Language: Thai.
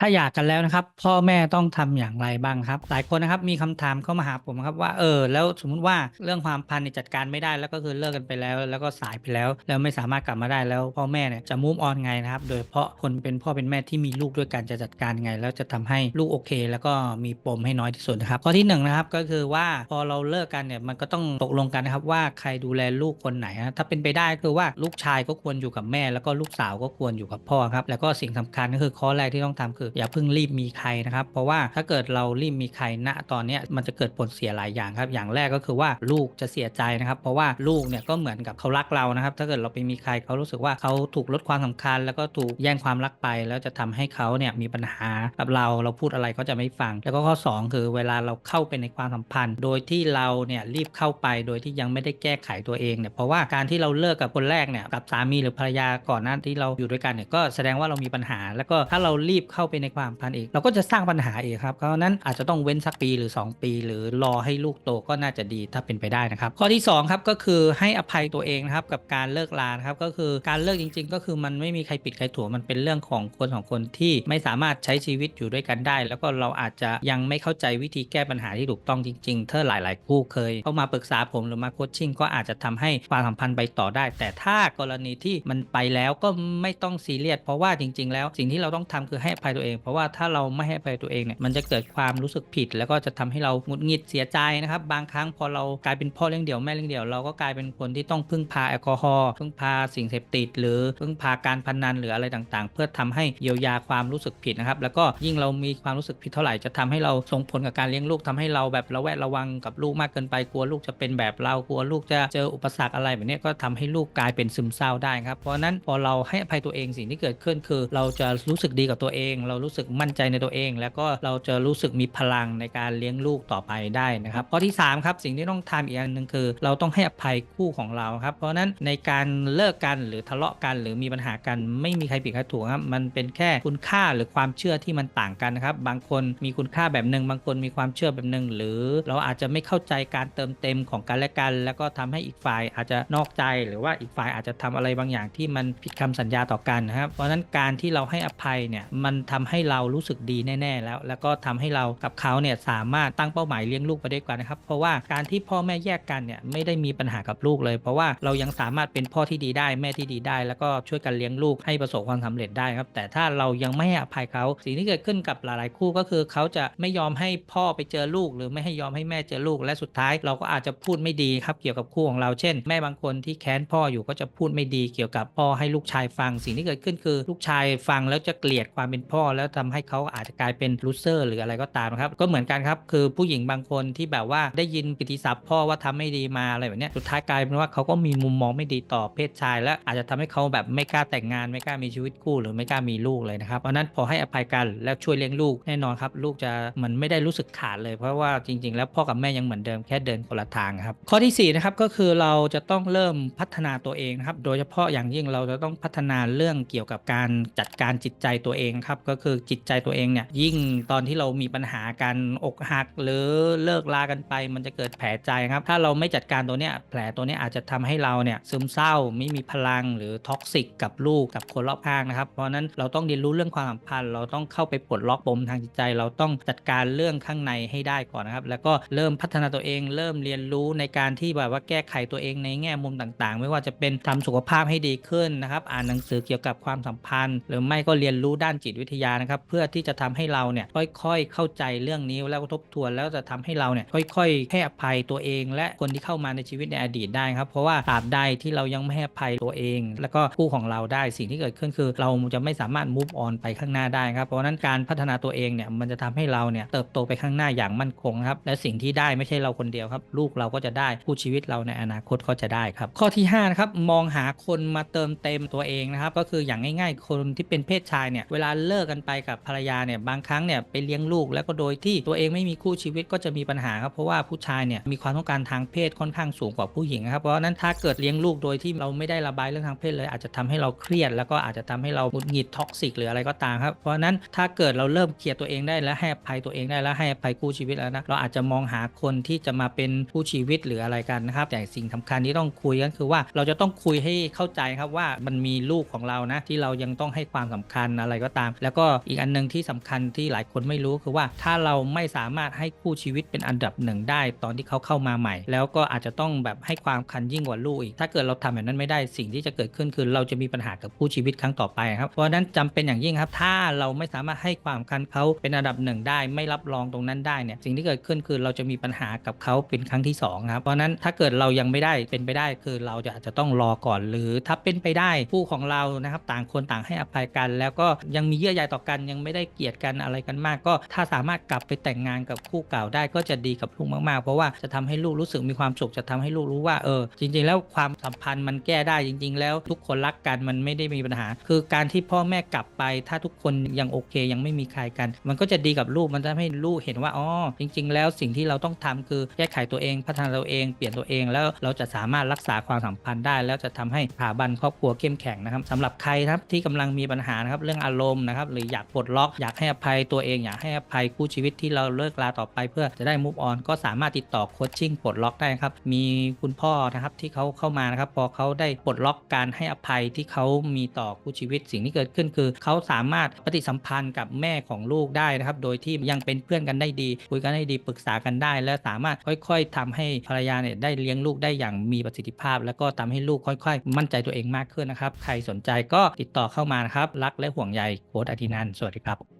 ถ้าอยากกันแล้วนะครับ พ่อแม่ต้องทำอย่างไรบ้างครับ หลายคนนะครับมีคำถามเข้ามาหาผมครับว่าเออแล้วสมมุติว่าเรื่องความพันจัดการไม่ได้แล้วก็คือเลิกกันไปแล้ว แล้วก็สายไปแล้ว แล้วไม่สามารถกลับมาได้แล้ว พ่อแม่เนี่ยจะมูฟออนไงนะครับ โดยเฉพาะคนเป็นพ่อเป็นแม่ที่มีลูกด้วยกันจะจัดการไง แล้วจะทำให้ลูกโอเค แล้วก็มีปมให้น้อยที่สุดนะครับข้อที่หนึ่งนะครับก็คือว่าพอเราเลิกกันเนี่ยมันก็ต้องตกลงกันนะครับว่าใครดูแลลูกคนไหนนะถ้าเป็นไปได้คือว่าลูกชายก็ควรอยู่กับแม่ แล้วก็ลูกสาวก็ควรอยู่กับพ่อครับแล้วก็สิ่งสำคัญก็คือข้อแรกที่ต้องทำคืออย่าเพิ่งรีบมีใครนะครับ เพราะว่าถ้าเกิดเรารีบมีใครณตอนนี้มันจะเกิดผลเสียหลายอย่างครับ อย่างแรกก็คือว่าลูกจะเสียใจนะครับ เพราะว่าลูกเนี่ยก็เหมือนกับเขารักเรานะครับ ถ้าเกิดเราไปมีใครเขารู้สึกว่าเขาถูกลดความสำคัญ แล้วก็ถูกแย่งความรักไป แล้วจะทำให้เขาเนี่ยมีปัญหากับเราเราพูดอะไรก็จะไม่ฟัง แล้วก็ข้อสองคือเวลาเราเข้าไปในความสัมพันธ์ โดยที่เราเนี่ยรีบเข้าไปโดยที่ยังไม่ได้แก้ไขตัวเองเนี่ยเพราะว่าการที่เราเลิกกับคนแรกเนี่ยกับสามีหรือภรรยาก่อนหน้าที่เราอยู่ด้วยกันเนี่ยก็แสดงว่าเรามีปัญหา แล้วก็ถ้าเรารีบเข้าไปในความพันอีก เราก็จะสร้างปัญหาอีกครับเพราะนั้นอาจจะต้องเว้นสักปีหรือ 2 ปี หรือรอให้ลูกโตก็น่าจะดีถ้าเป็นไปได้นะครับ ข้อที่2ครับก็คือให้อภัยตัวเองนะครับกับการเลิกลาครับก็คือการเลิกจริง ๆ ก็คือมันไม่มีใครผิดใครถูกมันเป็นเรื่องของคนสองคนที่ไม่สามารถใช้ชีวิตอยู่ด้วยกันได้ แล้วก็เราอาจจะยังไม่เข้าใจวิธีแก้ปัญหาที่ถูกต้องจริงๆถ้าหลาย ๆ คู่เคยเข้ามาปรึกษาผมหรือมาโคชชิ่งก็อาจจะทำให้ความสัมพันธ์ไปต่อได้ แต่ถ้ากรณีที่มันไปแล้วก็ไม่ต้องซีเรียสเพราะว่าจริง ๆ แล้วสิ่งที่เราต้องทำคือให้อภัยตัวเองเพราะว่าถ้าเราไม่ให้อภัยตัวเองเนี่ยมันจะเกิดความรู้สึกผิด แล้วก็จะทำให้เราหงุดหงิดเสียใจนะครับ บางครั้งพอเรากลายเป็นพ่อเลี้ยงเดี่ยวแม่เลี้ยงเดี่ยวเราก็กลายเป็นคนที่ต้องพึ่งพาแอลกอฮอล์พึ่งพาสิ่งเสพติด หรือพึ่งพาการพนันหรืออะไรต่างๆ เพื่อทำให้เยียวยาความรู้สึกผิดนะครับ แล้วก็ยิ่งเรามีความรู้สึกผิดเท่าไหร่จะทำให้เราส่งผลกับการเลี้ยงลูกทำให้เราแบบระแวดระวังกับลูกมากเกินไปกลัวลูกจะเป็นแบบเรากลัวลูกจะเจออุปสรรคอะไรแบบนี้ก็ทำให้ลูกกลายเป็นซึมเศร้าได้ครับเพราะฉะนั้นพอเราให้อภัยตัวเองสิ่งที่เกิดขึ้นคือ เราจะรู้สึกดีกับตัวเอง เรารู้สึกมั่นใจในตัวเอง แล้วก็เราจะรู้สึกมีพลังในการเลี้ยงลูกต่อไปได้นะครับข้อที่3ครับสิ่งที่ต้องทำอีกอันหนึ่งคือ เราต้องให้อภัยคู่ของเราครับ เพราะนั้นในการเลิกกันหรือทะเลาะกัน หรือมีปัญหากันไม่มีใครผิดใครถูกครับมันเป็นแค่คุณค่าหรือความเชื่อที่มันต่างกันนะครับบางคนมีคุณค่าแบบหนึ่งบางคนมีความเชื่อแบบหนึ่งหรือ เราอาจจะไม่เข้าใจการเติมเต็มของกันและกัน แล้วก็ทำให้อีกฝ่ายอาจจะนอกใจหรือว่าอีกฝ่ายอาจจะทำอะไรบางอย่างที่มันผิดคำสัญญาต่อกันนะครับเพราะฉะนั้นการที่เราให้อภัยเนี่ยมันทำให้เรารู้สึกดีแน่ๆแล้ว แล้วก็ทำให้เรากับเขาเนี่ยสามารถตั้งเป้าหมายเลี้ยงลูกไปด้วยกันนะครับ เพราะว่าการที่พ่อแม่แยกกันเนี่ยไม่ได้มีปัญหากับลูกเลย เพราะว่าเรายังสามารถเป็นพ่อที่ดีได้แม่ที่ดีได้ แล้วก็ช่วยกันเลี้ยงลูกให้ประสบความสำเร็จได้ครับแต่ถ้าเรายังไม่ให้อภัยเขาสิ่งที่เกิดขึ้นกับหลายๆคู่ก็คือเขาจะไม่ยอมให้พ่อไปเจอลูก หรือไม่ให้ยอมให้แม่เจอลูก และสุดท้ายเราก็อาจจะพูดไม่ดีครับเกี่ยวกับคู่ของเราเช่น แม่บางคนที่แค้นพ่ออยู่ก็จะพูดไม่ดีเกี่ยวกับพ่อให้ลูกชายฟัง สิ่งที่เกิดขึ้นคือลูกชายฟังแล้วจะเกลียดความเป็นพ่อแล้วทำให้เขาอาจจะกลายเป็นลูเซอร์หรืออะไรก็ตามครับ ก็เหมือนกันครับ คือผู้หญิงบางคนที่แบบว่าได้ยินปิติศัพท์พ่อว่าทำไม่ดีมาอะไรแบบนี้สุดท้ายกลายเป็นว่าเขาก็มีมุมมองไม่ดีต่อเพศชาย และอาจจะทำให้เขาแบบไม่กล้าแต่งงานไม่กล้ามีชีวิตคู่หรือไม่กล้ามีลูกเลยนะครับเพราะนั้นพอให้อภัยกันแล้วช่วยเลี้ยงลูกแน่นอนครับ ลูกจะเหมือนไม่ได้รู้สึกขาดเลยเพราะว่าจริง ๆ แล้วพ่อกับแม่ยังเหมือนเดิมแค่เดินคนละทางครับข้อที่4นะครับก็คือเราจะต้องเริ่มพัฒนาตัวเองครับโดยเฉพาะอย่างยิ่งเราจะต้องพัฒนาเรื่องเกี่ยวกับการจัดการจิตใจตัวเองครับก็คือจิตใจตัวเองเนี่ยยิ่งตอนที่เรามีปัญหาการอกหัก หรือเลิกลากันไป มันจะเกิดแผลใจครับ ถ้าเราไม่จัดการตัวเนี้ยแผลตัวเนี้ยอาจจะทำให้เราเนี่ยซึมเศร้าไม่มีพลังหรือท็อกซิกกับลูกกับคนรอบข้างนะครับ เพราะนั้นเราต้องเรียนรู้เรื่องความสัมพันธ์ เราต้องเข้าไปปลดล็อกปมทางจิตใจ เราต้องจัดการเรื่องข้างในให้ได้ก่อนนะครับ แล้วก็เริ่มพัฒนาตัวเอง เริ่มเรียนรู้ในการที่แบบว่าแก้ไขตัวเองในแง่มุมต่างๆ ไม่ว่าจะเป็นทำสุขภาพให้ดีขึ้นนะครับ อ่านหนังสือเกี่ยวกับความสัมพันธ์ หรือไม่ก็เรียนรู้ด้านจิตวิทยานะครับเพื่อที่จะทำให้เราเนี่ยค่อยๆ เข้าใจเรื่องนี้แล้วก็ทบทวนแล้วจะทำให้เราเนี่ยค่อยๆให้อภัยตัวเอง และคนที่เข้ามาในชีวิตในอดีตได้ครับ เพราะว่าตราบใดที่เรายังไม่ให้อภัยตัวเอง แล้วก็คู่ของเราได้สิ่งที่เกิดขึ้นคือ เราจะไม่สามารถ move on ไปข้างหน้าได้ครับเพราะนั้นการพัฒนาตัวเองเนี่ยมันจะทำให้เราเนี่ยเติบโตไปข้างหน้าอย่างมั่นคงครับและสิ่งที่ได้ไม่ใช่เราคนเดียวครับ ลูกเราก็จะได้คู่ชีวิตเราในอนาคตก็จะได้ครับข้อที่5นะครับมองหาคนมาเติมเต็มตัวเองนะครับก็คืออย่างง่าย ๆ คนที่เป็นเพศชายเนี่ยเวลาเลิกกันไปกับภรรยาเนี่ยบางครั้งเนี่ยไปเลี้ยงลูก แล้วก็โดยที่ตัวเองไม่มีคู่ชีวิตก็จะมีปัญหาครับเพราะว่าผู้ชายเนี่ยมีความต้องการทางเพศค่อนข้างสูงกว่าผู้หญิงครับเพราะนั้นถ้าเกิดเลี้ยงลูกโดยที่เราไม่ได้ระบายเรื่องทางเพศเลย อาจจะทำให้เราเครียด แล้วก็อาจจะทำให้เราหงุดหงิดท็อกซิกหรืออะไรก็ตามครับเพราะนั้นถ้าเกิดเราเริ่มเคลียร์ตัวเองได้และให้อภัยตัวเองได้แล้วให้อภัยคู่ชีวิตแล้วนะเราอาจจะมองหาคนที่จะมาเป็นผู้ชีวิตหรืออะไรกันนะครับแต่สิ่งสำคัญที่ต้องคุยก็คือว่าเราจะต้องคุยให้เข้าใจครับว่ามันมีลูกของเรานะที่เรายังต้องให้ความสำคัญอะไรก็ตาม แล้วก็อีกอันหนึงที่สำคัญที่หลายคนไม่รู้คือว่าถ้าเราไม่สามารถให้คู่ชีวิตเป็นอันดับหนึ่งได้ ตอนที่เขาเข้ามาใหม่ แล้วก็อาจจะต้องแบบให้ความคันยิ่งกว่าลูกอีก ถ้าเกิดเราทำแบบนั้นไม่ได้สิ่งที่จะเกิดขึ้นคือเราจะมีปัญหากับคู่ชีวิตครั้งต่อไปครับเพราะนั้นจำเป็นอย่างยิ่งครับ ถ้าเราไม่สามารถให้ความคันเขาเป็นอันดับหนึ่งได้ ไม่รับรองตรงนั้นได้เนี่ยสิ่งที่เกิดขึ้นคือเราจะมีปัญหากับเขาเป็นครั้งที่สองครับเพราะนั้นถ้าเกิดเรายังไม่ได้เป็นไปได้ คือเราจะอาจจะต้องรอก่อน หรือถ้าเป็นไปได้คู่ของเรานะครับต่างคนต่างให้อภัยกัน แล้วก็ยังมีเยื่อใยต่อกันยังไม่ได้เกลียดกันอะไรกันมาก ก็ถ้าสามารถกลับไปแต่งงานกับคู่เก่าได้ก็จะดีกับลูกมากๆ เพราะว่าจะทำให้ลูกรู้สึกมีความสุขจะทำให้ลูกรู้ว่าเออจริง ๆ แล้วความสัมพันธ์มันแก้ได้จริง ๆ แล้วทุกคนรักกันมันไม่ได้มีปัญหา คือการที่พ่อแม่กลับไป ถ้าทุกคนยังโอเคยังไม่มีใครกัน มันก็จะดีกับลูกมันจะให้ลูกเห็นว่าอ๋อจริง ๆ แล้วสิ่งที่เราต้องทำคือแก้ไขตัวเองพัฒนาตัวเองเปลี่ยนตัวเองแล้วเราจะสามารถรักษาความสัมพันธ์ได้ แล้วจะทำให้สถาบันครอบครัวเข้มแข็งนะครับสำหรับใครครับที่กำลังมีปัญหานะครับเรื่องอารมณ์นะครับหรืออยากปลดล็อก อยากให้อภัยตัวเองอยากให้อภัยคู่ชีวิตที่เราเลิกลาต่อไปเพื่อจะได้มุฟออนก็สามารถติดต่อโคชชิ่งปลดล็อกได้ครับมีคุณพ่อนะครับที่เขาเข้ามานะครับพอเขาได้ปลดล็อกการให้อภัยที่เขามีต่อคู่ชีวิตสิ่งที่เกิดขึ้นคือ เขาสามารถปฏิสัมพันธ์กับแม่ของลูกได้นะครับโดยที่ยังเป็นเพื่อนกันได้ดีคุยกันได้ดีปรึกษากันได้ และสามารถค่อย ๆทำให้ภรรยาเนี่ยได้เลี้ยงลูกได้อย่างมีประสิทธิภาพ แล้วก็ทำให้ลูกค่อย ๆ มั่นใจตัวเองมากขึ้นนะครับใครสนใจก็ติดต่อเข้ามานะครับรักและห่วงใยโค้ดอาทินันั้น สวัสดีครับ